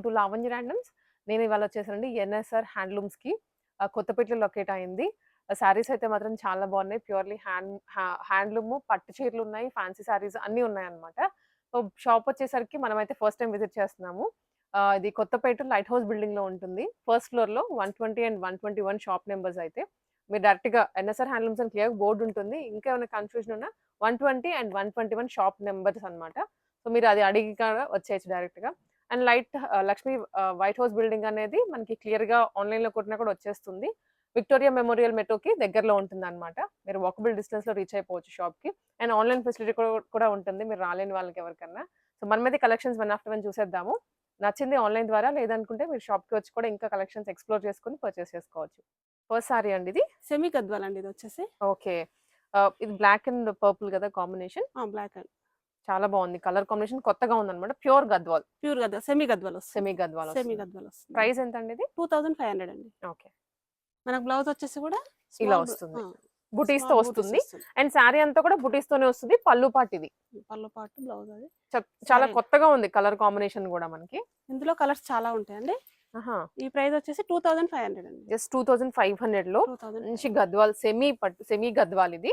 welcome to Lavanya randoms నేను ఇవాళ వచ్చేసండి ఎన్ఎస్ఆర్ హ్యాండ్లూమ్స్కి కొత్తపేటలో లొకేట్ అయింది. శారీస్ అయితే మాత్రం చాలా బాగున్నాయి. ప్యూర్లీ హ్యాండ్ హ్యాండ్లూమ్ పట్టు చీరలు ఉన్నాయి ఫ్యాన్సీ శారీస్ అన్నీ ఉన్నాయి అనమాట సో షాప్ వచ్చేసరికి మనమైతే ఫస్ట్ టైం విజిట్ చేస్తున్నాము. ఇది కొత్తపేట లైట్ హౌస్ బిల్డింగ్లో ఉంటుంది. ఫస్ట్ ఫ్లోర్లో one twenty and one twenty one shop numbers అయితే. మీరు డైరెక్ట్గా ఎన్ఎస్ఆర్ హ్యాండ్లూమ్స్ అని క్లియర్ బోర్డు ఉంటుంది. ఇంకా ఏమైనా కన్ఫ్యూజన్ ఉన్నా one twenty and one twenty one shop numbers అనమాట సో మీరు అది అడిగి కూడా వచ్చేయచ్చు డైరెక్ట్గా and light Lakshmi white house building అనేది మనకి క్లియర్గా ఆన్లైన్లో కొట్టినా కూడా వచ్చేస్తుంది. విక్టోరియా మెమోరియల్ మెట్రోకి దగ్గరలో ఉంటుంది అనమాట మీరు వాకబుల్ డిస్టెన్స్లో రీచ్ అయిపోవచ్చు షాప్కి అండ్ ఆన్లైన్ ఫెసిలిటీ కూడా ఉంటుంది మీరు రాలేని వాళ్ళకి ఎవరికన్నా. సో మనమైతే కలెక్షన్స్ వన్ ఆఫ్టర్ వన్ చూసేద్దాము. నచ్చింది ఆన్లైన్ ద్వారా లేదనుకుంటే మీరు షాప్కి వచ్చి కూడా ఇంకా కలెక్షన్స్ ఎక్స్ప్లోర్ చేసుకుని పర్చేస్ చేసుకోవచ్చు. ఫస్ట్ సారీ అండి ఇది. సెమీ గద్వాల్ అండి ఇది వచ్చేసి. ఓకే. ఇది బ్లాక్ అండ్ పర్పుల్ కదా కాంబినేషన్? బ్లాక్ అండ్ చాలా బాగుంది. కలర్ కాంబినేషన్ కొత్తగా ఉంది అనమాట pure Gadwal. Pure Gadwal semi Gadwal semi Gadwal semi Gadwal వస్తుంది. ప్రైస్ ఎంత అండి ఇది టూ థౌసండ్ ఫైవ్ హండ్రెడ్ అండి. ఓకే. మనకు బ్లౌజ్ వచ్చేసి కూడా ఇలా వస్తుంది. బుటీస్తో వస్తుంది. అండ్ శారీ అంతా కూడా బుటీస్ తోనే వస్తుంది. పళ్ళు పాటు ఇది. పళ్ళు పాటు బ్లౌజ్ అది. చాలా. కొత్తగా ఉంది కలర్ కాంబినేషన్ కూడా మనకి. ఇందులో కలర్స్ చాలా ఉంటాయండి. ఈ ప్రైస్ వచ్చేసి టూ థౌసండ్ ఫైవ్ హండ్రెడ్ అండి. జస్ట్ టూ థౌసండ్ ఫైవ్ హండ్రెడ్లో గద్వాల్ సెమీ పట్టు సెమీ గద్వాల్ ఇది.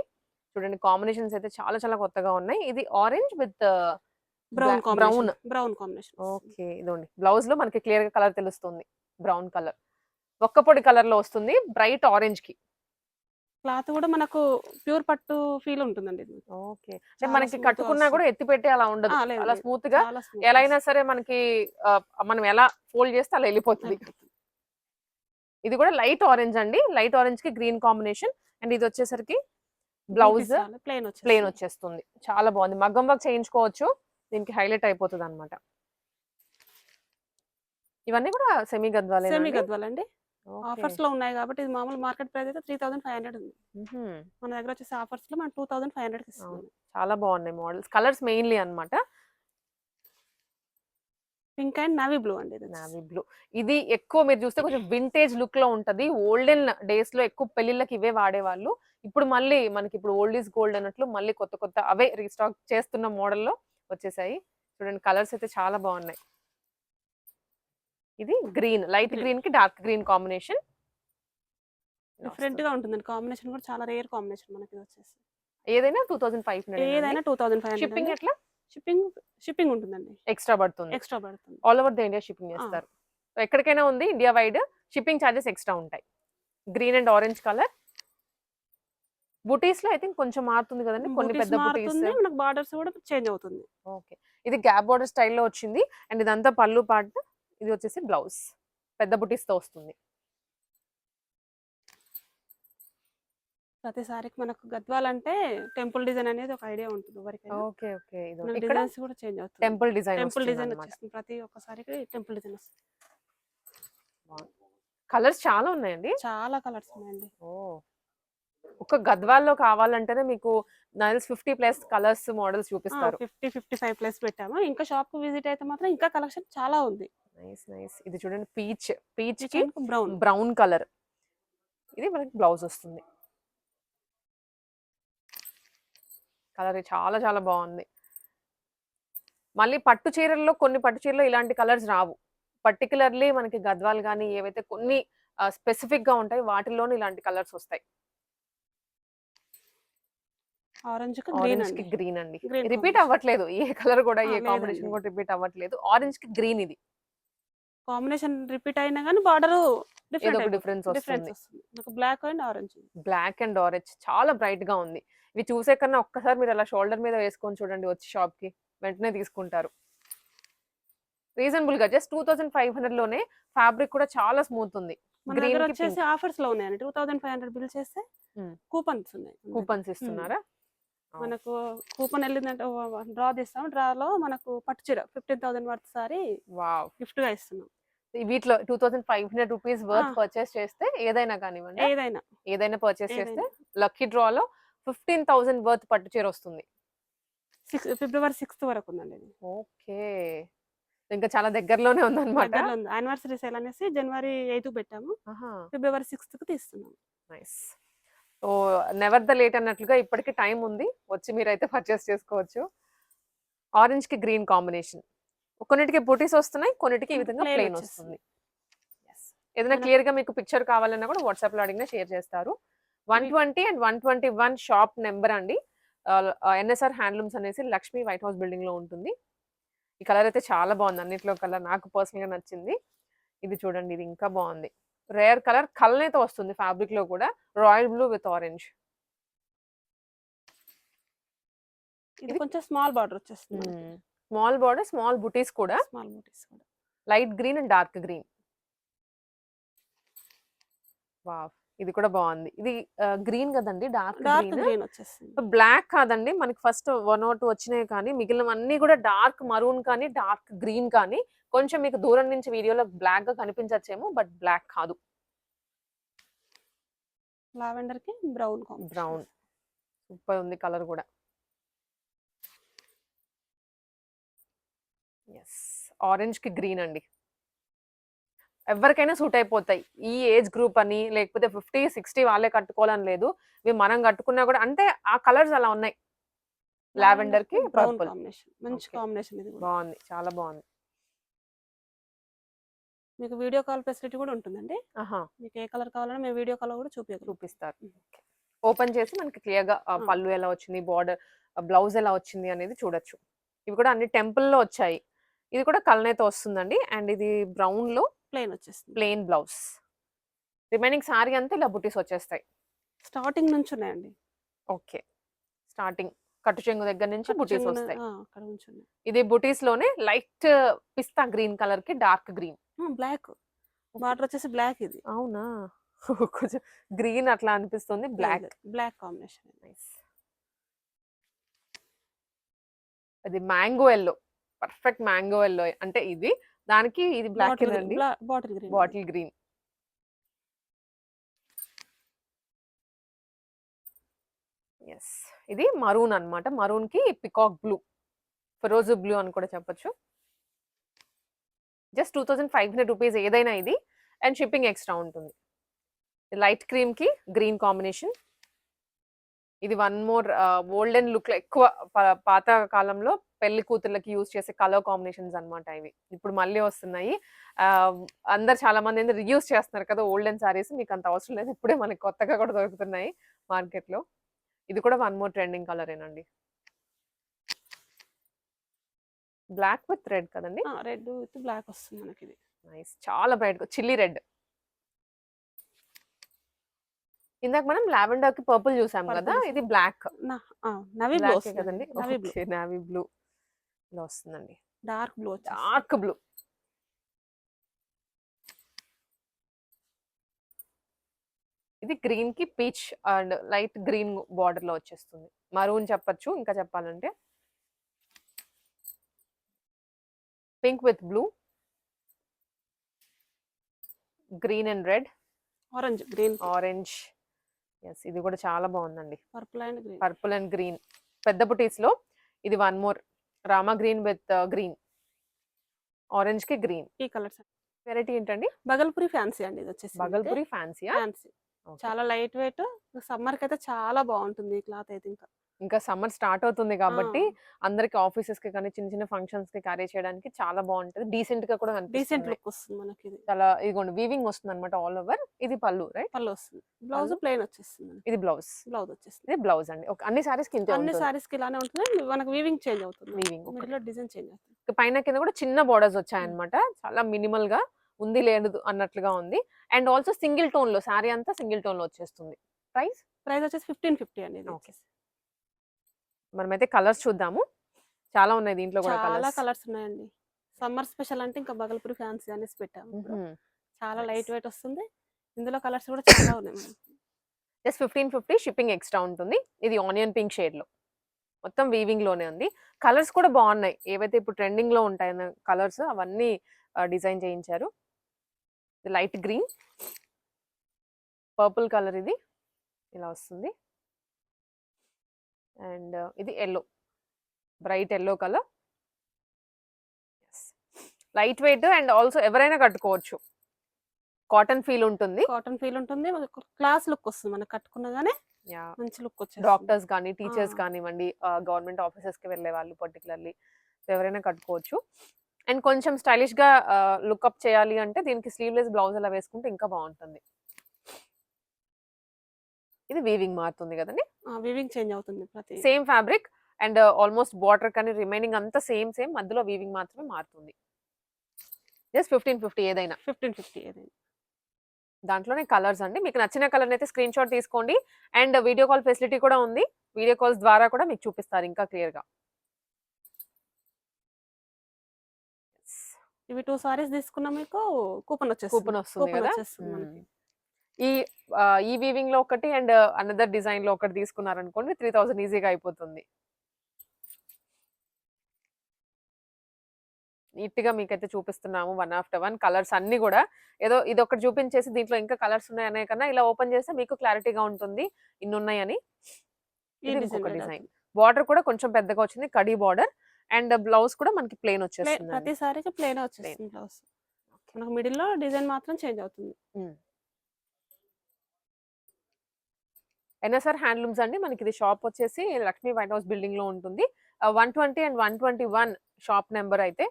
చూడండి కాంబినేషన్స్ అయితే చాలా చాలా కొత్తగా ఉన్నాయి. ఇది orange with brown brown. Brown combination. Okay ఇదండి. బ్లౌజ్లో మనకి క్లియర్గా కలర్ తెలుస్తుంది బ్రౌన్ కలర్. ఒక్క పొడి కలర్లో వస్తుంది బ్రైట్ ఆరెంజ్కి క్లాత్ కూడా మనకు ప్యూర్ పట్టు ఫీల్ ఉంటుందండి ఇది. ఓకే. అంటే మనకి కట్టుకున్నా కూడా. ఎత్తి పెట్టే అలా ఉండదు. అలా. స్మూత్గా ఎలా అయినా సరే మనకి మనం ఎలా ఫోల్డ్ చేస్తే అలా వెళ్ళిపోతుంది. ఇది కూడా లైట్ ఆరెంజ్ అండి. లైట్ ఆరెంజ్కి గ్రీన్ కాంబినేషన్. అండ్ ఇది వచ్చేసరికి బ్లౌజ్ ప్లెయిన్ వచ్చేసి ప్లేన్ వచ్చేస్తుంది. చాలా బాగుంది. మగ్గం వర్క్ చేయించుకోవచ్చు. దీనికి హైలైట్ అయిపోతుంది అనమాట ఇవన్నీ కూడా సెమీ గద్వాలే సెమీ గద్వాల్ అండి ఆఫర్స్లో ఉన్నాయి కాబట్టి ఇది మామూలు మార్కెట్ ప్రైస్ అయితే త్రీ థౌసండ్ ఫైవ్ హండ్రెడ్ ఉంది. మన దగ్గర వచ్చేసి ఆఫర్స్లో మనం టూ థౌసండ్ ఫైవ్ హండ్రెడ్ చాలా బాగున్నాయి మోడల్స్ కలర్స్ మెయిన్లీ అన్నమాట. పింక్ అండ్ నావీ బ్లూ అండి ఇది. నావీ బ్లూ ఇది ఎక్కువ మీరు చూస్తే కొంచెం వింటేజ్ లుక్లో ఉంటది. ఓల్డెన్ డేస్లో ఎక్కువ పెళ్ళిళ్ళకి ఇవే వాడేవాళ్ళు. ఇప్పుడు మళ్ళీ మనకి ఇప్పుడు ఓల్డ్ ఈజ్ గోల్డ్ అన్నట్లు మళ్ళీ కొత్త కొత్త అవే రీస్టాక్ చేస్తున్న మోడల్లో వచ్చేసాయి. చూడండి కలర్స్ అయితే చాలా బాగున్నాయి. ఇది గ్రీన్ లైట్. గ్రీన్. కి డార్క్ గ్రీన్ కాంబినేషన్. డిఫరెంట్గా ఉంటుందండి. కాంబినేషన్ కూడా చాలా రేర్ కాంబినేషన్ మనకి వచ్చేసి. ఏదైనా టూ థౌసండ్ ఫైవ్ ఏదైనా two thousand five shipping hundred ఎట్లా? షిప్పింగ్ షిప్పింగ్ ఉంటుందండి. ఎక్స్ట్రా పడుతుంది. ఎక్స్ట్రా పడుతుంది. All over the India shipping చేస్తారు. సో ఎక్కడికైనా ఉంది India wide shipping charges extra ఉంటాయి. Green and orange colour. బుటీస్లో I think కొంచెం మారుతుంది కదండి. కొన్ని పెద్ద బుటీస్. మనకు బార్డర్స్ కూడా చేంజ్ అవుతుంది. ఓకే. ఇది గ్యాప్ బార్డర్ స్టైల్లో వచ్చింది. అండ్ ఇదంతా పళ్ళు పాటు ఇది వచ్చేసి బ్లౌజ్. పెద్ద బుటీస్తో వస్తుంది. ప్రతిసారికి మనకు గద్వాల్ అంటే టెంపుల్ డిజైన్ అనేది ఒక ఐడియా ఉంటుంది ఓకే ఓకే. డిజైన్స్ కూడా చేంజ్ అవుతుంది. టెంపుల్ డిజైన్ టెంపుల్ డిజైన్ వచ్చేస్తుంది ప్రతి ఒక్కసారికి టెంపుల్ డిజైన్ వస్తుంది. కలర్స్ చాలా ఉన్నాయండి. చాలా కలర్స్ ఉన్నాయండి. ఓ. ఒక గద్వాల్లో కావాలంటేనే మీకు నైల్స్ ఫిఫ్టీ ప్లస్ కలర్స్ మోడల్స్ చూపిస్తారు. ఫిఫ్టీ ఫిఫ్టీ ఫైవ్ ప్లస్ పెట్టాము. ఇంకా షాప్కు విజిట్ అయితే మాత్రం ఇంకా కలెక్షన్ చాలా ఉంది. Nice nice. ఇది చూడండి పీచ్ పీచ్కి బ్రౌన్ బ్రౌన్ కలర్ ఇది మనకి బ్లౌజ్ వస్తుంది. కలర్ చాలా చాలా బాగుంది. మళ్ళీ పట్టు చీరల్లో కొన్ని పట్టు చీరల్లో ఇలాంటి కలర్స్ రావు. పర్టికులర్లీ మనకి గద్వాల్ కానీ ఏవైతే కొన్ని స్పెసిఫిక్గా ఉంటాయి వాటిల్లోనే ఇలాంటి కలర్స్ వస్తాయి. ఆరెంజ్కి గ్రీన్కి అండి. గ్రీన్ అండి. రిపీట్. అవ్వట్లేదు. ఏ కలర్ కూడా ఏ. కాంబినేషన్ కూడా రిపీట్ అవ్వట్లేదు. ఆరెంజ్కి గ్రీన్ ఇది. కాంబినేషన్ రిపీట్ అయినా కానీ బార్డర్ డిఫరెన్స్ వస్తుంది. Black and orange black and orange. చాలా బ్రైట్గా ఉంది. ఇవి చూసే కన్నా ఒక్కసారి మీరు అలా షోల్డర్ మీద వేసుకొని చూడండి వచ్చి షాప్కి వెంటనే తీసుకుంటారు. రీజనబుల్గా జస్ట్ టూ థౌసండ్ ఫైవ్ హండ్రెడ్లోనే ఫ్యాబ్రిక్ కూడా చాలా స్మూత్ ఉంది. కి వచ్చేసి ఆఫర్స్లో ఉన్నాయండి. Two thousand five hundred bill చేస్తే. కూపన్స్ ఉన్నాయి. కూపన్స్ ఇస్తున్నారా? మనకు కూపన్ వెళ్ళిందంటే డ్రా తీస్తాం. డ్రాలో మనకు పట్టు చీర fifteen thousand worth sari wow. గిఫ్ట్గా ఇస్తున్నాం వీటిలో two thousand five hundred rupees worth. Purchase చేస్తే ఏదైనా కానివ్వండి. ఏదైనా. ఏదైనా పర్చేస్ చేస్తే లక్కీ డ్రాలో ఫిఫ్టీన్ థౌసండ్ వర్త్ పట్టు చీర వస్తుంది. సిక్స్ ఫిబ్రవరి సిక్స్త్ వరకు ఉందండి ఓకే. ఇంకా చాలా దగ్గరలోనే ఉందన్నమాట. ఉంది. యానివర్సరీ సేల్ అనేసి జనవరి ఎయిత్ పెట్టాము. ఫిబ్రవరి సిక్స్త్కి తీస్తున్నాం. Nice. So never the late అన్నట్లుగా ఇప్పటికి టైం ఉంది. వచ్చి మీరైతే పర్చేస్ చేసుకోవచ్చు. ఆరెంజ్కి గ్రీన్ కాంబినేషన్ కొన్నిటికి బూటీస్ వస్తున్నాయి కొన్నిటికి ఈ విధంగా ప్లెయిన్. వస్తుంది. ఏదైనా క్లియర్గా మీకు పిక్చర్ కావాలన్నా కూడా వాట్సాప్లో అడిగినా షేర్ చేస్తారు. One twenty and one twenty one shop number అండి ఎన్ఎస్ఆర్ హ్యాండ్లూమ్స్ అనేసి లక్ష్మీ వైట్ హౌస్ బిల్డింగ్లో ఉంటుంది. ఈ కలర్ అయితే చాలా బాగుంది. అన్నిట్లో కలర్ నాకు పర్సనల్గా నచ్చింది. ఇది చూడండి ఇది ఇంకా బాగుంది. రేర్ కలర్ కలనైతే వస్తుంది ఫ్యాబ్రిక్లో కూడా. Royal blue with orange. ఇది కొంచెం స్మాల్ బార్డర్ వచ్చేస్తుంది స్మాల్ బార్డర్ స్మాల్ బుటీస్ కూడా. స్మాల్ బూటీస్ కూడా. Light green and dark green. Wow. ఇది కూడా బాగుంది. ఇది గ్రీన్ కదండి? Dark dark green. వచ్చేస్తుంది. బ్లాక్ కాదండి. మనకి ఫస్ట్ వన్ ఆర్ టూ వచ్చినాయి కానీ మిగిలినవన్నీ కూడా డార్క్ మరూన్ కానీ డార్క్ గ్రీన్ కానీ కొంచెం మీకు దూరం నుంచి వీడియోలో బ్లాక్గా కనిపించచ్చేమో బట్ బ్లాక్ కాదు. లావెండర్కి బ్రౌన్. బ్రౌన్ సూపర్ ఉంది కలర్ కూడా. ఎస్ ఆరెంజ్కి గ్రీన్ అండి. ఎవరికైనా సూట్ అయిపోతాయి. ఈ ఏజ్ గ్రూప్ అని లేకపోతే ఫిఫ్టీ సిక్స్టీ వాళ్ళే కట్టుకోవాలని లేదు. ఇవి మనం కట్టుకున్నా కూడా అంటే ఆ కలర్స్ అలా ఉన్నాయి. లావెండర్కి పర్పుల్ మంచి. కాంబినేషన్ ఇది బాగుంది. చాలా బాగుంది. మీకు వీడియో కాల్ ఫెసిలిటీ కూడా ఉంటుందండి. ఆహా. మీకు ఏ కలర్ కావాలన్నా మేము వీడియో కాల్ కూడా చూపించగలం చూపిస్తారు. ఓపెన్ చేసి మనకి క్లియర్గా. పళ్ళు ఎలా వచ్చింది బార్డర్ బ్లౌజ్ ఎలా వచ్చింది అనేది చూడొచ్చు. ఇవి కూడా అన్ని టెంపుల్లో వచ్చాయి. ఇది కూడా కలనేతో వస్తుందండి. అండ్ ఇది బ్రౌన్లో ప్లెయిన్ వచ్చేస్తుంది ప్లెయిన్ బ్లౌజ్. రిమైనింగ్ సారీ అంతా ఇలా బుటీస్ వచ్చేస్తాయి. స్టార్టింగ్ నుంచి ఉన్నాయండి. ఓకే. స్టార్టింగ్ కట్టు చెంగు దగ్గర నుంచి బుటీస్ వస్తాయి. ఇది బుటీస్లోనే లైట్ పిస్తా గ్రీన్ కలర్కి డార్క్ గ్రీన్. బ్లాక్. బార్డర్ వచ్చేసి బ్లాక్ ఇది. అవునా? కొంచెం గ్రీన్ అట్లా అనిపిస్తుంది బ్లాక్. Black combination nice. అది mango yellow. Perfect mango yellow అంటే ఇది దానికి ఇది బ్లాక్ అండి bottle green bottle green. Yes ఇది మరూన్ అన్నమాట. మరూన్కి పికాక్ బ్లూ. ఫిరోజు బ్లూ అని కూడా చెప్పొచ్చు. Just two thousand five hundred rupees ఏదైనా ఇది. అండ్ షిప్పింగ్ ఎక్స్ట్రా ఉంటుంది. లైట్ క్రీమ్కి గ్రీన్ కాంబినేషన్. ఇది వన్ మోర్ ఓల్డెన్ లుక్ ఎక్కువ పాత కాలంలో పెళ్ళి కూతుర్లకి యూజ్ చేసే కలర్ కాంబినేషన్స్ అన్నమాట ఇవి. ఇప్పుడు మళ్ళీ వస్తున్నాయి. అందరు చాలా మంది రియూస్ చేస్తున్నారు కదా ఓల్డెన్ సారీస్ మీకు అంత అవసరం లేదు. ఇప్పుడే మనకి కొత్తగా కూడా దొరుకుతున్నాయి మార్కెట్లో ఇది కూడా వన్ మోర్ ట్రెండింగ్ కలర్ ఏనండి. బ్లాక్ విత్ రెడ్ కదండి? రెడ్ విత్ బ్లాక్ వస్తుంది మనకి ఇది నైస్. చాలా బ్రైట్ చిల్లీ రెడ్. ఇందాక మనం లావెండర్కి పర్పుల్ చూసాం కదా. ఇది బ్లాక్. నవీ బ్లూ కదండి? Navy blue. ఇలా వస్తుందండి. Dark blue dark blue. ఇది గ్రీన్కి పీచ్ అండ్ లైట్ గ్రీన్ బార్డర్లో వచ్చేస్తుంది. మరూన్ చెప్పొచ్చు ఇంకా చెప్పాలంటే. Pink with blue. Green and red. Orange green orange. Yes ఇది కూడా చాలా బాగుందండి. Purple and green. Purple and green. పెద్ద బుటీస్లో ఇది one more Rama green with green. ఆరెంజ్కి green. ఈ కలర్స్ వెరైటీ ఏంటండి? బగల్పురి ఫ్యాన్సీ అండి ఇది వచ్చేసి. బగల్పురి ఫ్యాన్సీయా? ఫ్యాన్సీ. చాలా లైట్ వెయిట్ సమ్మర్కి అయితే చాలా బాగుంటుంది ఈ క్లాత్ అయితే ఇంకా. ఇంకా సమ్మర్ స్టార్ట్ అవుతుంది కాబట్టి అందరికి ఆఫీసెస్కి కానీ చిన్న చిన్న ఫంక్షన్స్కి క్యారీ చేయడానికి చాలా బాగుంటది డీసెంట్గా కూడా డీసెంట్ లుక్ వస్తుంది మనకి ఇది చాలా ఇదిగోండి వీవింగ్ వస్తుంది అనమాట ఆల్ ఓవర్. ఇది పళ్ళు రైట్? పళ్ళు వస్తుంది. బ్లౌజ్? ప్లెయిన్ వచ్చేస్తుంది ఇది బ్లౌజ్. బ్లౌజ్ వచ్చేస్తుంది. ఇది బ్లౌజ్ అండి. ఓకే. అన్ని సారీస్ కింద అన్ని సారీస్కి ఇలానే ఉంటుంది? మనకి వీవింగ్ చేంజ్ అవుతుంది? వీవింగ్ డిజైన్ చేంజ్ అవుతుంది. పైన కింద కూడా చిన్న బోర్డర్స్ వచ్చాయన్నమాట. చాలా మినిమల్గా ఉంది లేదు అన్నట్లుగా ఉంది. అండ్ ఆల్సో సింగిల్ టోన్లో సారీ అంతా సింగిల్ టోన్లో వచ్చేస్తుంది. ప్రైస్? ప్రైస్ వచ్చేసి ఫిఫ్టీన్ ఫిఫ్టీ. వచ్చేసి. మనమైతే కలర్స్ చూద్దాము. చాలా ఉన్నాయి దీంట్లో కూడా చాలా కలర్స్. ఉన్నాయండి. సమ్మర్ స్పెషల్ అంటే ఇంకా బగల్పురి ఫ్యాన్సీ అనేసి పెట్టాము. చాలా. లైట్ వెయిట్ వస్తుంది. ఇందులో కలర్స్ కూడా చాలా ఉన్నాయి. Just fifteen fifty shipping extra ఉంటుంది. ఇది ఆనియన్ పింక్ షేడ్లో మొత్తం వీవింగ్లోనే ఉంది. కలర్స్ కూడా బాగున్నాయి. ఏవైతే ఇప్పుడు ట్రెండింగ్లో ఉంటాయి కలర్స్ అవన్నీ డిజైన్ చేయించారు. Light green. పర్పుల్ కలర్ ఇది. ఇలా వస్తుంది. అండ్ ఇది yellow. Bright yellow colour. Light weight and also ఎవరైనా కట్టుకోవచ్చు. కాటన్ ఫీల్ ఉంటుంది. కాటన్ ఫీల్ ఉంటుంది. క్లాస్ లుక్ వస్తుంది. మనకు కట్టుకున్నగానే మంచి లుక్ వచ్చేది డాక్టర్స్ కానీ టీచర్స్. కానివ్వండి గవర్నమెంట్ ఆఫీసెస్కి వెళ్ళే వాళ్ళు పర్టికులర్లీ ఎవరైనా కట్టుకోవచ్చు. అండ్ కొంచెం స్టైలిష్గా లుక్అప్ చేయాలి అంటే దీనికి స్లీవ్లెస్ బ్లౌజ్ అలా వేసుకుంటే ఇంకా బాగుంటుంది. ఇది వీవింగ్ మారుతుంది కదండి? వివింగ్ చేంజ్ అవుతుంది ప్రతి same fabric and almost border కానీ రిమైనింగ్ అంతా సేమ్ సేమ్ మధ్యలో వీవింగ్ మాత్రమే మారుతుంది. జస్ట్ ఫిఫ్టీన్ ఫిఫ్టీ ఏదైనా. ఫిఫ్టీన్ ఫిఫ్టీ ఏదైనా. దాంట్లోనే కలర్స్ అండి. మీకు నచ్చిన కలర్ అయితే స్క్రీన్ షాట్ తీసుకోండి. అండ్ వీడియో కాల్ ఫెసిలిటీ కూడా ఉంది. వీడియో కాల్స్ ద్వారా కూడా మీకు చూపిస్తారు ఇంకా క్లియర్గా. ఇవి టూ సారీస్ తీసుకున్నా మీకు కూపన్ వచ్చేస్తుంది. కూపన్ వస్తుంది కదా. ఈ ఈ వీవింగ్లో ఒకటి అండ్ అనదర్ డిజైన్లో ఒకటి తీసుకున్నారనుకోండి త్రీ థౌసండ్ ఈజీగా అయిపోతుంది. నీట్గా మీకైతే చూపిస్తున్నాము వన్ ఆఫ్టర్ వన్ కలర్స్ అన్ని కూడా ఏదో ఇది ఒకటి చూపించేసి దీంట్లో ఇంకా కలర్స్ ఉన్నాయనే కన్నా ఇలా ఓపెన్ చేస్తే మీకు క్లారిటీగా ఉంటుంది. ఇన్ని ఉన్నాయని ఇది డిజైన్ ఇంకొక డిజైన్ బార్డర్ కూడా కొంచెం పెద్దగా వచ్చింది కడీ బార్డర్ అండ్ బ్లౌజ్ కూడా మనకి ప్లేన్ వచ్చేస్తుంది ప్రతి సారీకి ప్లేన్ వచ్చేస్తుంది బ్లౌజ్ మనకు మిడిల్లో డిజైన్ మాత్రం చేంజ్ అవుతుంది. ఎన్ఎస్ఆర్ హ్యాండ్లూమ్స్ అండి. మనకి ఇది షాప్ వచ్చేసి లక్ష్మీ వైట్ హౌస్ బిల్డింగ్లో ఉంటుంది one twenty and one twenty one shop number అయితే.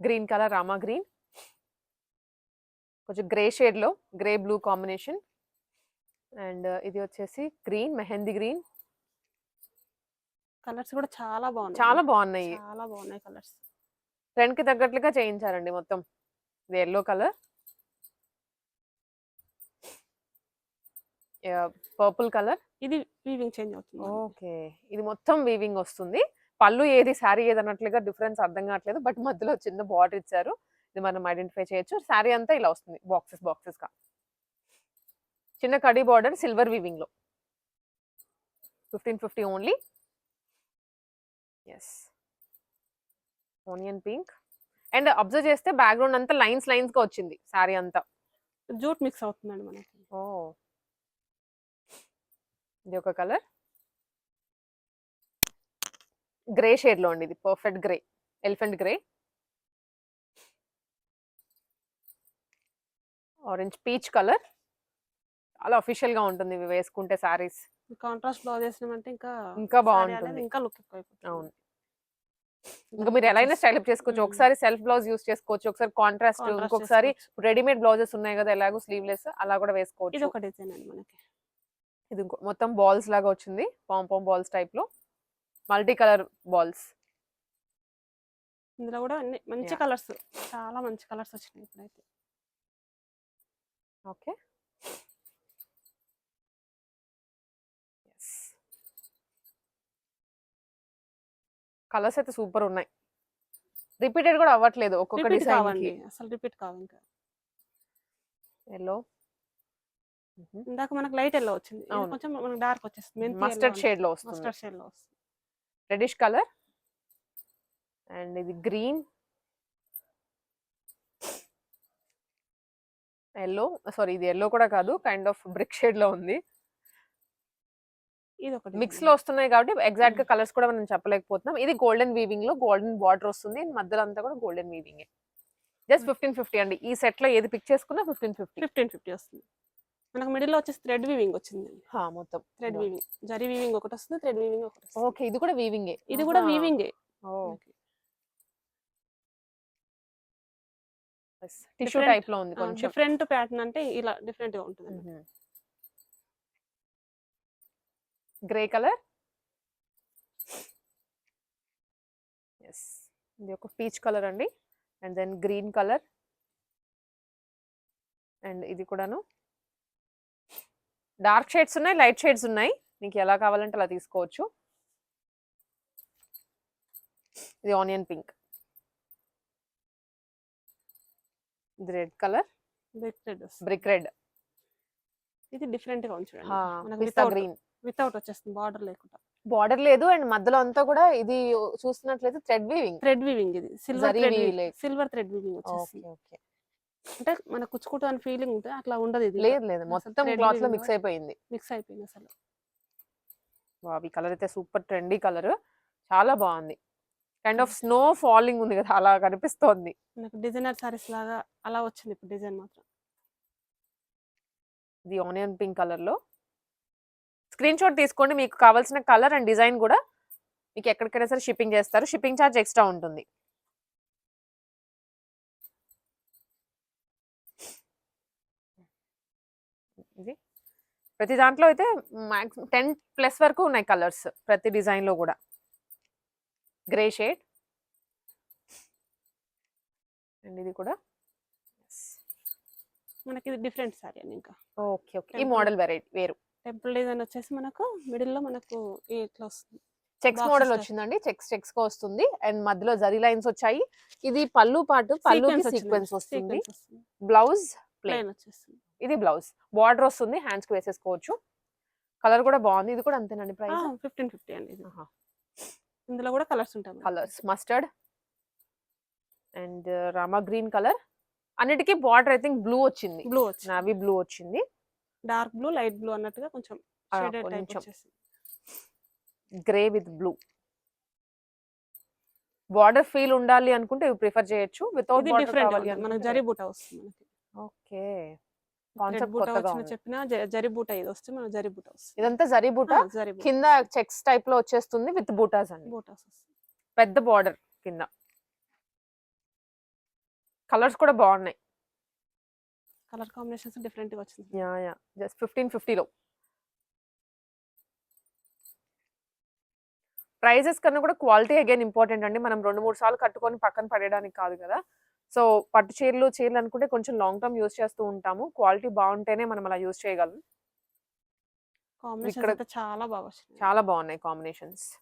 Green colour Rama green. కొంచెం గ్రే షేడ్లో గ్రే బ్లూ కాంబినేషన్. అండ్ ఇది వచ్చేసి గ్రీన్ మెహందీ గ్రీన్. కలర్స్ కూడా చాలా బాగున్నాయి. చాలా బాగున్నాయి. చాలా బాగున్నాయి కలర్స్. ట్రెండ్కి తగ్గట్లుగా చేయించారండి మొత్తం. ఇది ఎల్లో కలర్. Purple colour? ఇది వీవింగ్ చేంజ్ అవుతుంది. ఓకే. ఇది మొత్తం వీవింగ్ వస్తుంది. పళ్ళు ఏది శారీ ఏది అన్నట్లుగా డిఫరెన్స్ అర్థం కావట్లేదు. బట్ మధ్యలో చిన్న బార్డర్ ఇచ్చారు. ఇది మనం ఐడెంటిఫై చేయొచ్చు. శారీ అంతా ఇలా వస్తుంది బాక్సెస్ బాక్సెస్గా. చిన్న కడీ border silver వీవింగ్లో. Fifteen fifty only yes onion pink and observe చేస్తే బ్యాక్గ్రౌండ్ అంతా లైన్స్ లైన్స్గా వచ్చింది శారీ అంతా. జూట్ మిక్స్ అవుతుందండి మనకి. ఓ. ఇది ఒక కలర్. గ్రే షేడ్లో అండి ఇది perfect grey elephant grey orange peach colour చాలా అఫీషియల్గా ఉంటుంది ఇవి వేసుకుంటే సారీస్ కాంట్రాస్ట్ బ్లౌజ్ వేసినామంటే ఇంకా ఇంకా బాగుంటుంది. ఇంకా లుక్. అవును. ఇంకా మీరు ఎలా అయినా స్టైల్ అప్ చేసుకోవచ్చు. మ్మ్. ఒకసారి సెల్ఫ్ బ్లౌజ్ యూస్ చేసుకోవచ్చు. ఒకసారి కాంట్రాస్ట్ ఇంకొకసారి చేసుకోవచ్చు. రెడీమేడ్ బ్లౌజెస్ ఉన్నాయి కదా ఎలాగో స్లీవ్లెస్ అలా కూడా ఇది వేసుకోవచ్చు ఒక డిజైన్ అండి మనకి. ఇది ఇంకో- మొత్తం బాల్స్ లాగా వచ్చింది. పాంపాం బాల్స్ టైప్లో. మల్టీ కలర్ బాల్స్ ఇందులో కూడా అన్ని మంచి. కలర్స్ చాలా మంచి కలర్స్ వచ్చినాయి ఇప్పుడైతే. ఓకే కలర్స్ అయితే సూపర్ ఉన్నాయి. రిపీటెడ్ కూడా అవ్వట్లేదు ఒక్కొక్క డిజైన్ అసలు రిపీట్ కావు ఇంకా. ఎల్లో ఇందాక మనకు లైట్ ఎల్లో వచ్చింది. కొంచెం మనకు డార్క్ వచ్చేస్తుంది. మస్టర్డ్ షేడ్లో వస్తుంది. మస్టర్డ్ షేడ్లో వస్తుంది. Reddish colour. అండ్ ఇది గ్రీన్. ఎల్లో. సారీ ఇది ఎల్లో కూడా కాదు. కైండ్ ఆఫ్ బ్రిక్ షేడ్లో ఉంది. ఇది ఒక మిక్స్లో వస్తున్నాయి కాబట్టి ఎగ్జాక్ట్గా కలర్స్ కూడా మనం చెప్పలేకపోతున్నాం. ఇది గోల్డెన్ వీవింగ్లో గోల్డెన్ బార్డర్ వస్తుంది. మధ్యలో అంతా కూడా golden weaving. Just fifteen fifty అండి. ఈ సెట్లో ఏది పిక్ చేసుకున్నా ఫిఫ్టీన్ ఫిఫ్టీ. ఫిఫ్టీన్ ఫిఫ్టీ వస్తుంది. మనకు మిడిల్లో వచ్చేసి థ్రెడ్ వీవింగ్ వచ్చింది. మొత్తం. థ్రెడ్ వీవింగ్ జరీ వీవింగ్ ఒకటి వస్తుంది థ్రెడ్ వీవింగ్ ఒకటి ఓకే ఇది కూడా వీవింగ్ ఇది కూడా వీవింగ్ టిష్యూ టైప్లో ఉంది కొంచెం. డిఫరెంట్ ప్యాటర్న్ అంటే ఇలా డిఫరెంట్గా ఉంటుంది గ్రే కలర్ ఎస్ ఇది ఒక పీచ్ కలర్ అండి. And then green colour and ఇది కూడాను డార్క్ షేడ్స్ ఉన్నాయి లైట్ షేడ్స్ ఉన్నాయి. మీకు ఎలా కావాలంటే అలా తీసుకోవచ్చు. ఇది ఆనియన్ పింక్. ఇది red colour. Brick red brick red. ఇది డిఫరెంట్గా ఉంచండి గ్రీన్. వితౌట్ వచ్చేస్తుంది బార్డర్ లేకుండా. బార్డర్ లేదు అండ్ మధ్యలో అంతా కూడా ఇది చూస్తున్నట్లయితే థ్రెడ్ వీవింగ్. థ్రెడ్ వీవింగ్ ఇది. Silver. Silver thread weaving okay okay. అంటే మన కుచ్చుకుంటూ అని ఫీలింగ్ ఉంటుంది అట్లా ఉండదు ఇది. లేదు లేదు. మొత్తం క్లాత్లో మిక్స్ అయిపోయింది. మిక్స్ అయిపోయింది అసలు. వావ్ ఈ కలర్ అయితే సూపర్ ట్రెండీ కలర్ చాలా బాగుంది. కైండ్ ఆఫ్ స్నో ఫాలింగ్ ఉంది కదా అలా కనిపిస్తోంది. మనకు డిజైనర్ సారీస్ లాగా అలా వచ్చింది ఇప్పుడు డిజైన్ మాత్రం. ఇది ఆనియన్ పింక్ కలర్లో. స్క్రీన్ షాట్ తీసుకోండి మీకు కావాల్సిన కలర్ అండ్ డిజైన్ కూడా మీకు ఎక్కడికైనా సరే షిప్పింగ్ చేస్తారు. షిప్పింగ్ ఛార్జ్ ఎక్స్ట్రా ఉంటుంది ఇది ప్రతి దాంట్లో అయితే మ్యాక్సిమం టెన్ ప్లస్ వరకు ఉన్నాయి కలర్స్ ప్రతి డిజైన్లో కూడా. గ్రే షేడ్ అండ్ ఇది కూడా. మనకి ఇది డిఫరెంట్ సారీ అండి ఇంకా. Okay okay. ఈ. మోడల్ వెరైటీ వేరు. టెంపుల్ డిజైన్ వచ్చేసి మనకు మిడిల్లో మనకు ఇట్లా వస్తుంది చెక్స్ మోడల్. వచ్చిందండి. చెక్స్ చెక్స్గా వస్తుంది. అండ్ మధ్యలో జరీ లైన్స్ వచ్చాయి. ఇది పళ్ళు పాటు వచ్చింది. సీక్వెన్స్ వస్తుంది. బ్లౌజ్ ప్లెయిన్ వచ్చేస్తుంది. ఇది బ్లౌజ్. బార్డర్ వస్తుంది హ్యాండ్స్కి వేసేసుకోవచ్చు. కలర్ కూడా బాగుంది. ఇది కూడా అంతేనండి ప్రైస్ ఫిఫ్టీన్ ఫిఫ్టీ అండి ఇది. ఇందులో కూడా కలర్స్ ఉంటాయి. Colours mustard and Rama green colour అన్నిటికీ బార్డర్ ఐ థింక్ బ్లూ వచ్చింది. బ్లూ వచ్చింది. నావీ బ్లూ వచ్చింది. డార్క్ బ్లూ లైట్ బ్లూ అన్నట్టుగా కొంచెం grey with blue border feel ఉండాలి అనుకుంటే ప్రిఫర్ చేయొచ్చు. వితౌట్ డిఫరెంట్ మనకు జరీ బూటా వస్తుంది ఓకే కాన్సెప్ట్ కొత్తగా చెప్పిన జరీ బూటా ఇది వస్తే మనకు జరీ బూటా వస్తుంది. ఇదంతా జరీ బూటా? కింద చెక్స్ టైప్లో వచ్చేస్తుంది విత్ బూటాస్ అండి బూటాస్ పెద్ద బార్డర్ కింద. కలర్స్ కూడా బాగున్నాయి. కలర్ కాంబినేషన్స్ డిఫరెంట్గా వచ్చింది. Yeah yeah. జస్ట్ ఫిఫ్టీన్ ఫిఫ్టీలో ప్రైజెస్ కన్నా కూడా క్వాలిటీ అగైన్ ఇంపార్టెంట్ అండి. మనం రెండు మూడు సార్లు కట్టుకొని పక్కన పడేయడానికి కాదు కదా. సో పట్టు చీరలు చీరలు అనుకుంటే కొంచెం లాంగ్ టర్మ్ యూస్ చేస్తూ ఉంటాము. క్వాలిటీ బాగుంటేనే మనం అలా యూస్ చేయగలం. ఇక్కడ- చాలా బాగా చాలా బాగున్నాయి కాంబినేషన్స్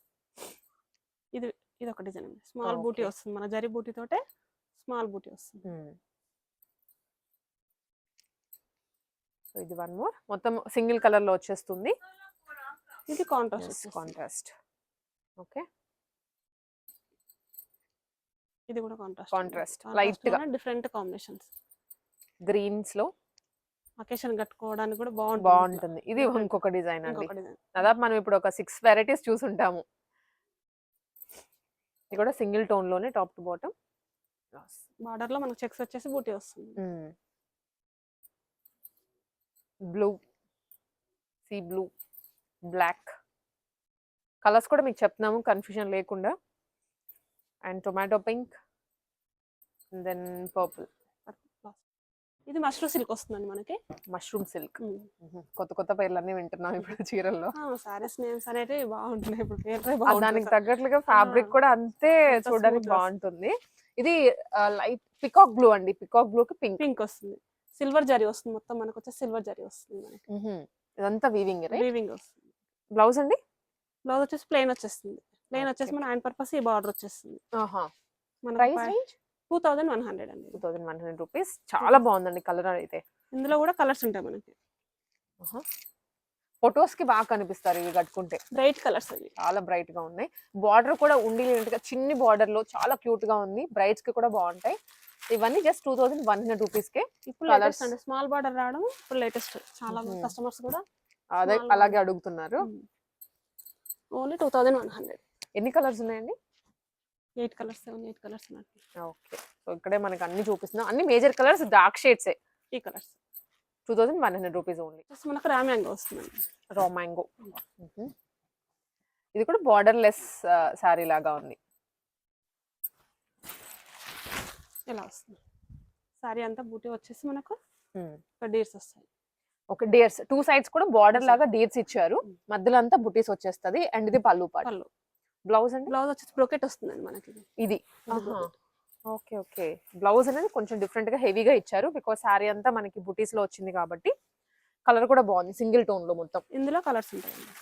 ఇది ఒక డిజైన్ స్మాల్ బూటీ. వస్తుంది మన జరీ బూటీ తోటే స్మాల్ బూటీ వస్తుంది. సో ఇది వన్ మోర్ మొత్తం సింగిల్ కలర్లో వచ్చేస్తుంది. ఇది కాంట్రాస్ట్ కాంట్రాస్ట్ ఓకే. ఇది కూడా కాంట్రాస్ట్ Contrast, light గా. డిఫరెంట్ కాంబినేషన్స్ గ్రీన్స్లో. అకేషన్ కట్టుకోవడానికి కూడా బాగుంటుంది. బాగుంటుంది. ఇది. ఇంకొక డిజైన్ అండి. దాదాపు మనం ఇప్పుడు ఒక సిక్స్ వెరైటీస్ చూసుంటాము. ఇది కూడా సింగిల్ టోన్లోనే టాప్ టు బాటమ్ బార్డర్లో మనకు చెక్స్ వచ్చేసి బూటీ వస్తుంది. Blue sea blue black colours కూడా మీకు చెప్తున్నాము కన్ఫ్యూజన్ లేకుండా. And tomato pink then purple. ఇది మష్రూమ్ సిల్క్ వస్తుందండి మనకి? Mushroom silk. కొత్త కొత్త పేర్లన్నీ వింటున్నాం ఇప్పుడు చీరల్లో. సారీస్ నేమ్స్ అనేవి బాగుంటున్నాయి ఇప్పుడు. దానికి. తగ్గట్లుగా ఫ్యాబ్రిక్. కూడా అంతే చూడడానికి బాగుంటుంది. ఇది లైట్ పికాక్ బ్లూ అండి. పికాక్ బ్లూ కి పింక్. పింక్ వస్తుంది. సిల్వర్ జరీ వస్తుంది మొత్తం మనకు వచ్చే సిల్వర్ జరీ వస్తుంది మనకి. ఇదంతా వీవింగ్ వీవింగ్ వస్తుంది. బ్లౌజ్ అండి? బ్లౌజ్ వచ్చేసి ప్లెయిన్ వచ్చేస్తుంది. ప్లెయిన్ వచ్చేసి. మన హ్యాండ్ పర్పస్ ఈ బార్డర్ వచ్చేస్తుంది. ప్రైస్ మన range? Two thousand one hundred అండి. Two thousand one hundred rupees. చాలా బాగుందండి కలర్ అయితే. ఇందులో కూడా కలర్స్ ఉంటాయి మనకి. ఫొటోస్కి బాగా కనిపిస్తారు ఇవి కట్టుకుంటే. బ్రైట్ కలర్స్ అవి. చాలా బ్రైట్గా ఉన్నాయి. బార్డర్ కూడా ఉండి లేనట్టుగా చిన్ని బార్డర్లో చాలా క్యూట్గా ఉంది. బ్రైట్స్కి కూడా బాగుంటాయి. ఇవన్నీ just two thousand one hundred rupees కే ఇప్పుడు. లేటెస్ట్ అండి. స్మాల్ బార్డర్ రావడం ఇప్పుడు లేటెస్ట్ చాలా. కస్టమర్స్ కూడా అదే అలాగే. అడుగుతున్నారు. Only two thousand one hundred. ఎన్ని కలర్స్ ఉన్నాయండి? Eight colours seven eight colours ఉన్నట్టు ఓకే. సో ఇక్కడే మనకి అన్ని చూపిస్తున్నాం. అన్ని మేజర్ కలర్స్ డార్క్ షేడ్స్. ఈ colours. Two thousand one hundred rupees only మనకు రామ్యాంగో వస్తుందండి. Raw mango. ఇది కూడా బార్డర్ లెస్ శారీ లాగా ఉంది. ఇలా వస్తుంది? సారీ అంతా బూటీ వచ్చేసి మనకు డీర్స్ వస్తాయి. ఒక డేర్స్ టూ సైడ్స్ కూడా బార్డర్ లాగా డేర్స్ ఇచ్చారు. మధ్యలో అంతా బుటీస్ వచ్చేస్తది. అండ్ ఇది పళ్ళు పాటు పళ్ళు. బ్లౌజ్ అండి? బ్లౌజ్ వచ్చేసి బ్రోకెట్ వస్తుందండి మనకి. ఇది. Okay okay. బ్లౌజ్ అనేది కొంచెం డిఫరెంట్గా హెవీగా ఇచ్చారు బికాస్ శారీ అంతా మనకి బుటీస్లో వచ్చింది కాబట్టి కలర్ కూడా బాగుంది సింగిల్ టోన్లో మొత్తం. ఇందులో కలర్స్ ఉంటాయండి.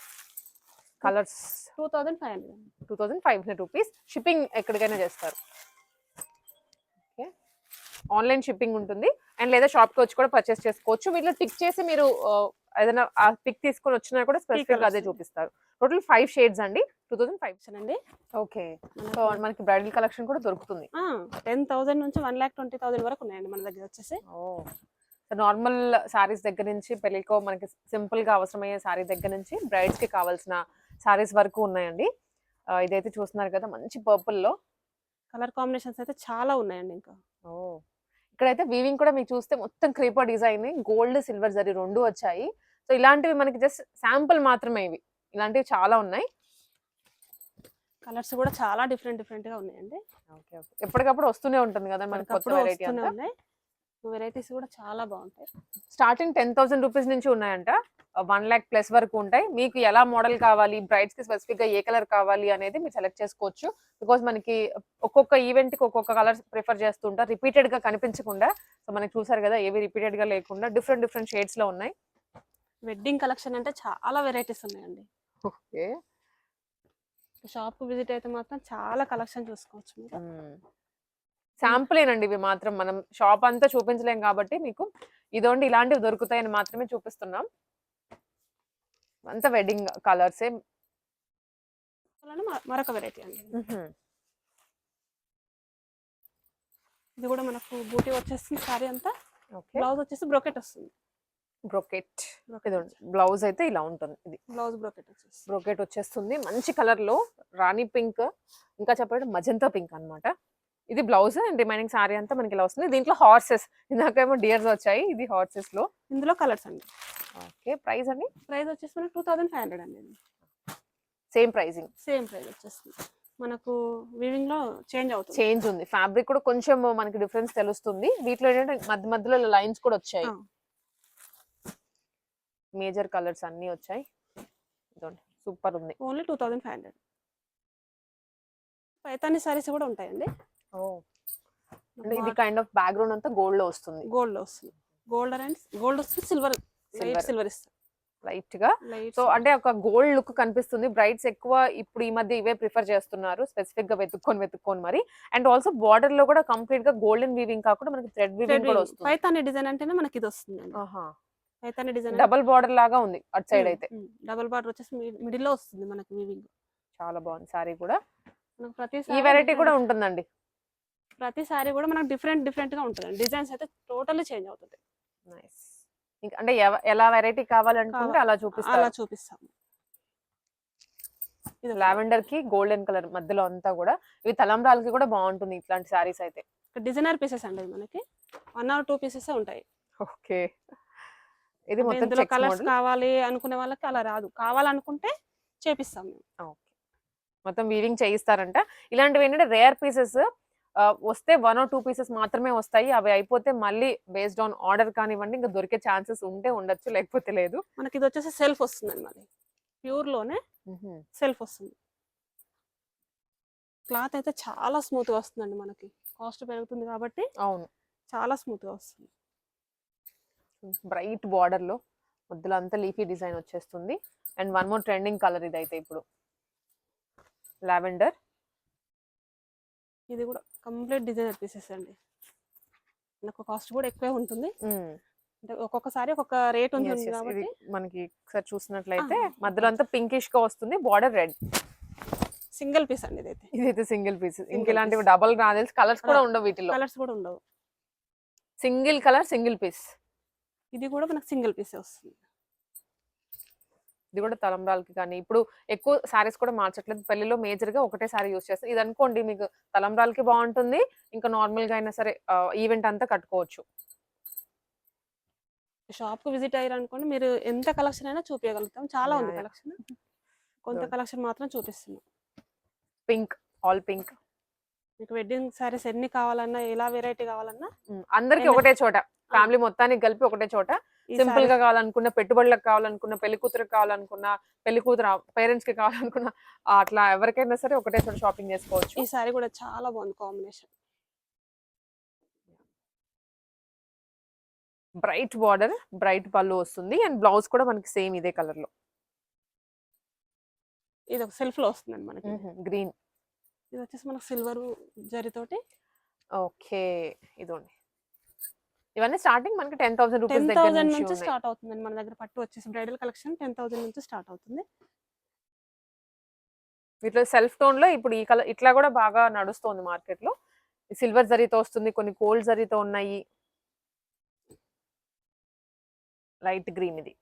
Colours two thousand five hundred two thousand five hundred rupees shipping ఎక్కడికైనా చేస్తారు. ఓకే. ఆన్లైన్ షిప్పింగ్ ఉంటుంది. అండ్ లేదా షాప్కి వచ్చి కూడా పర్చేస్ చేసుకోవచ్చు. వీటిలో టిక్ చేసి మీరు ఏదైనా ఆ పిక్ తీసుకొని వచ్చినా కూడా స్పెసిఫిక్ అదే. చూపిస్తారు. టోటల్ ఫైవ్ షేడ్స్ అండి. టూ థౌసండ్ ఫైవ్ అండి ఓకే. సో మనకి బ్రైడల్ కలెక్షన్ కూడా దొరుకుతుంది. టెన్ థౌసండ్ నుంచి వన్ ల్యాక్ ట్వంటీ థౌసండ్ వరకు ఉన్నాయండి మన దగ్గర వచ్చేసి. నార్మల్ సారీస్ దగ్గర నుంచి పెళ్ళికో మనకి సింపుల్గా అవసరమయ్యే సారీ దగ్గర నుంచి బ్రైడ్స్కి కావాల్సిన సారీస్ వరకు ఉన్నాయండి. ఇదైతే చూస్తున్నారు కదా మంచి పర్పుల్లో. కలర్ కాంబినేషన్స్ అయితే చాలా ఉన్నాయండి ఇంకా. ఓ. ఇక్కడైతే వీవింగ్ కూడా మీకు చూస్తే మొత్తం creeper design gold silver zari రెండు వచ్చాయి. సో ఇలాంటివి మనకి జస్ట్ శాంపుల్ మాత్రమే ఇవి. ఇలాంటివి చాలా ఉన్నాయి. కలర్స్ కూడా చాలా డిఫరెంట్ డిఫరెంట్గా ఉన్నాయండి. Okay okay. ఎప్పటికప్పుడు వస్తూనే ఉంటుంది కదా మనకి మనకప్పుడు వెరైటీ ఉన్నాయి. వెరైటీస్ కూడా చాలా బాగుంటాయి. స్టార్టింగ్ టెన్ థౌసండ్ రూపీస్ నుంచి ఉన్నాయంట. వన్ ల్యాక్ ప్లస్ వరకు ఉంటాయి. మీకు ఎలా మోడల్ కావాలి బ్రైడ్స్కి స్పెసిఫిక్గా ఏ కలర్ కావాలి అనేది మీరు సెలెక్ట్ చేసుకోవచ్చు. బికాస్ మనకి ఒక్కొక్క ఈవెంట్కి ఒక్కొక్క కలర్ ప్రిఫర్ చేస్తుంటారు. రిపీటెడ్గా కనిపించకుండా సో మనకి చూసారు కదా ఏవి రిపీటెడ్గా లేకుండా డిఫరెంట్ డిఫరెంట్ షేడ్స్లో ఉన్నాయి. వెడ్డింగ్ కలెక్షన్ అంటే చాలా వెరైటీస్ ఉన్నాయండి. ఓకే. షాప్కు విజిట్ అయితే మాత్రం చాలా కలెక్షన్ చూసుకోవచ్చు మీరు. శాంపుల్ ఏనండి ఇవి మాత్రం మనం షాప్ అంతా చూపించలేం కాబట్టి మీకు ఇదోండి ఇలాంటివి దొరుకుతాయని మాత్రమే చూపిస్తున్నాం. అంతా వెడ్డింగ్ కలర్సే. మరొక వెరైటీ అండి ఇది. కూడా మనకు బూటీ వచ్చేస్తుంది సారీ అంతా బ్లౌజ్ వచ్చేసి బ్రోకెట్ వస్తుంది. బ్రొకెట్ బ్లౌజ్ అయితే ఇలా ఉంటుంది ఇది. బ్లౌజ్ బ్రోకెట్ వచ్చేసి బ్రొకెట్ వచ్చేస్తుంది. మంచి కలర్లో రాణి పింక్ ఇంకా చెప్పాలంటే మజంతా పింక్ అన్నమాట. ఇది బ్లౌజ్ అండ్ రిమైనింగ్ సారీ అంతా మనకి ఇలా వస్తుంది. దీంట్లో హార్సెస్ ఇందాకేమో డియర్స్ వచ్చాయి. ఇది హార్సెస్లో. ఇందులో కలర్స్ అండి. ఓకే ప్రైస్ అండి? ప్రైస్ వచ్చేసి మనకు టూ థౌసండ్ ఫైవ్ హండ్రెడ్ అండి సేమ్ ప్రైసింగ్ సేమ్ ప్రైస్ వచ్చేస్తుంది. మనకు వీవింగ్లో చేంజ్ అవుతుంది. చేంజ్ ఉంది. ఫ్యాబ్రిక్ కూడా కొంచెం మనకి డిఫరెన్స్ తెలుస్తుంది. వీటిలో ఏంటంటే మధ్య మధ్యలో లైన్స్ కూడా వచ్చాయి. మేజర్ కలర్స్ అన్ని వచ్చాయి. సూపర్ ఉంది. Only two thousand five hundred. Paithani saris కూడా ఉంటాయండి. అంటే ఇది కైండ్ ఆఫ్ బ్యాక్గ్రౌండ్ అంతా గోల్డ్లో వస్తుంది. గోల్డ్లో వస్తుంది. గోల్డ్ అండ్ గోల్డ్ వస్తుంది సిల్వర్. లైట్ సిల్వర్ ఇస్తుంది లైట్గా. సో అంటే ఒక గోల్డ్ లుక్ కనిపిస్తుంది. బ్రైట్స్ ఎక్కువ ఇప్పుడు ఈ మధ్య ఇవే ప్రిఫర్ చేస్తున్నారు. స్పెసిఫిక్గా వెతుక్కొని వెతుక్కొని మరి. అండ్ ఆల్సో బార్డర్లో కూడా కంప్లీట్గా గోల్డెన్ వీవింగ్ కాకుండా మనకి థ్రెడ్ వీవింగ్ కూడా వస్తుంది. పైతాని డిజైన్ అంటేనే మనకి ఇది వస్తుంది పైతాని డిజైన్ డబుల్ బార్డర్ లాగా ఉంది అటు సైడ్ అయితే. డబుల్ బార్డర్ వచ్చేసి మిడిల్లో వస్తుంది మనకి వీవింగ్ చాలా బాగుంది సారీ కూడా. ప్రతి ఈ వెరైటీ కూడా ఉంటుందండి. ప్రతి సారీ కూడా మనకు డిఫరెంట్ డిఫరెంట్గా ఉంటుంది డిజైన్స్ అయితే టోటల్లీ చేంజ్ అవుతుంది నైస్ ఇంకా అంటే ఎలా వెరైటీ కావాలనుకుంటే కావా- అలా అలా చూపిస్తారు చూపిస్తాం ఇది లావెండర్కి గోల్డెన్ కలర్ మధ్యలో అంతా కూడా ఇవి తలంబ్రాలకి కూడా బాగుంటుంది ఇట్లాంటి సారీస్ అయితే. డిజైనర్ పీసెస్ అండి మనకి. వన్ ఆర్ టూ పీసెస్ ఉంటాయి. ఓకే. ఇది మొత్తం కలర్స్ కావాలి అనుకునే వాళ్ళకి అలా రాదు. కావాలనుకుంటే చేపిస్తాం మేము. మొత్తం వీవింగ్ చేయిస్తారంట. ఇలాంటివి ఏంటంటే రేర్ పీసెస్ వస్తే వన్ ఆర్ టూ పీసెస్ మాత్రమే వస్తాయి. అవి అయిపోతే మళ్ళీ బేస్డ్ ఆన్ ఆర్డర్ కానివ్వండి ఇంకా దొరికే ఛాన్సెస్ ఉంటే ఉండొచ్చు లేకపోతే లేదు. మనకి ఇది వచ్చేసి సెల్ఫ్ వస్తుందండి మరి ప్యూర్లోనే సెల్ఫ్ వస్తుంది. క్లాత్ అయితే చాలా స్మూత్గా వస్తుందండి మనకి. కాస్ట్ పెరుగుతుంది కాబట్టి అవును. చాలా స్మూత్గా వస్తుంది. బ్రైట్ బార్డర్లో మధ్యలో అంతా లీఫీ డిజైన్ వచ్చేస్తుంది. And one more trending colour ఇది అయితే ఇప్పుడు. లావెండర్. ఇది కూడా కంప్లీట్ డిజైనర్ పీసెస్ అండి మనకు కాస్ట్ కూడా ఎక్కువే ఉంటుంది. అంటే ఒక్కొక్కసారి ఒక్కొక్క రేట్ ఉంటుంది కాబట్టి. మనకి ఒకసారి చూసినట్లయితే. మధ్యలో అంతా పింకిష్గా వస్తుంది. Border red. సింగిల్ పీస్ అండి ఇదైతే. ఇదైతే సింగిల్ పీస్. ఇంక Single ఇలాంటివి piece. డబల్ తెలిసి కలర్స్ కూడా ఉండవు వీటిలో. కలర్స్ కూడా ఉండవు. Single colour single piece. ఇది కూడా మనకు సింగిల్ పీస్ వస్తుంది. ఇది కూడా తలంబ్రాలకి కానీ ఇప్పుడు ఎక్కువ సారీస్ కూడా మార్చట్లేదు. పెళ్ళిలో మేజర్గా ఒకటే సారీ యూస్ చేస్తారు. ఇది అనుకోండి మీకు తలంబ్రాలకి బాగుంటుంది. ఇంకా నార్మల్గా అయినా సరే ఈవెంట్ అంతా కట్టుకోవచ్చు. షాప్కు విజిట్ అయ్యారు అనుకోండి మీరు ఎంత కలెక్షన్ అయినా చూపించగలుగుతాం చాలా ఉంది. కలెక్షన్. కొంత. కలెక్షన్ మాత్రం చూపిస్తున్నాం. Pink all pink. మీకు వెడ్డింగ్ సారీస్ ఎన్ని కావాలన్నా ఎలా వెరైటీ కావాలన్నా అందరికి ఒకటే చోట. ఫ్యామిలీ మొత్తానికి కలిపి ఒకటే చోట. సింపుల్గా కావాలనుకున్న పెట్టుబడులకు కావాలనుకున్న పెళ్ళి కూతురికి కావాలనుకున్న పెళ్ళి కూతురు పేరెంట్స్కి కావాలనుకున్న అట్లా ఎవరికైనా సరే ఒకటే చోట షాపింగ్ చేసుకోవచ్చు. ఈ సారీ కూడా చాలా బాగుంది కాంబినేషన్. బ్రైట్ బార్డర్ బ్రైట్ పళ్ళు వస్తుంది. అండ్ బ్లౌజ్ కూడా మనకి సేమ్ ఇదే కలర్లో ఇది ఒక సెల్ఫ్లో వస్తుందండి మనకి. గ్రీన్. ఇది వచ్చేసి మనకు సిల్వర్ జరితోటి ఓకే ఇదండి. ఇవన్నీ స్టార్టింగ్ మనకి టెన్ థౌసండ్ రూపీస్ టెన్ దగ్గర థౌసండ్ నుంచి స్టార్ట్ అవుతుంది మన దగ్గర పట్టు వచ్చేసి. బ్రైడల్ కలెక్షన్ టెన్ థౌసండ్ నుంచి స్టార్ట్ అవుతుంది. వీటిలో సెల్ఫ్ టోన్లో ఇప్పుడు ఈ కలర్ ఇట్లా కూడా బాగా నడుస్తోంది మార్కెట్లో సిల్వర్ జరీతో వస్తుంది కొన్ని గోల్డ్ జరీతో ఉన్నాయి. లైట్ గ్రీన్ ఇది.